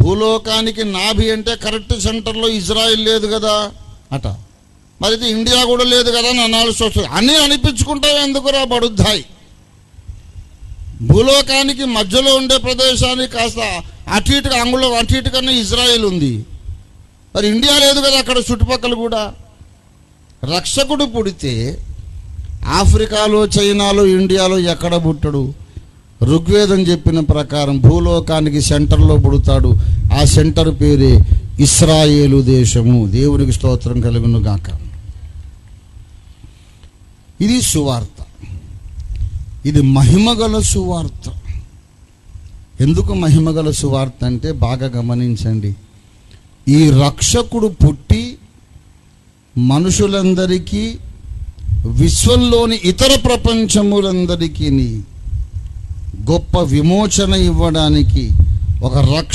భూలోకానికి నాభి అంటే కరెక్ట్ సెంటర్లో ఇజ్రాయిల్ లేదు కదా అట. మరి ఇది ఇండియా కూడా లేదు కదా అని అనాల్సి వస్తుంది. అన్నీ అనిపించుకుంటావు ఎందుకురా బడుద్దాయి భూలోకానికి మధ్యలో ఉండే ప్రదేశానికి కాస్త అటు ఇటుగా అంగుళం అటు ఇటుకన్నా ఇజ్రాయిల్ ఉంది. మరి ఇండియా లేదు కదా అక్కడ చుట్టుపక్కల కూడా. రక్షకుడు పుడితే ఆఫ్రికాలో చైనాలో ఇండియాలో ఎక్కడ పుట్టడు? ఋగ్వేదం చెప్పిన ప్రకారం భూలోకానికి సెంటర్లో పుడతాడు. ఆ సెంటర్ పేరే ఇస్రాయేలు దేశము. దేవునికి స్తోత్రం కలుగును గాక. ఇది సువార్త. ఇది మహిమగల సువార్త. ఎందుకు మహిమగల సువార్త అంటే బాగా గమనించండి. ఈ రక్షకుడు పుట్టి మనుషులందరికీ విశ్వంలోని ఇతర ప్రపంచములందరికీ గొప్ప విమోచన ఇవ్వడానికి ఒక రక్ష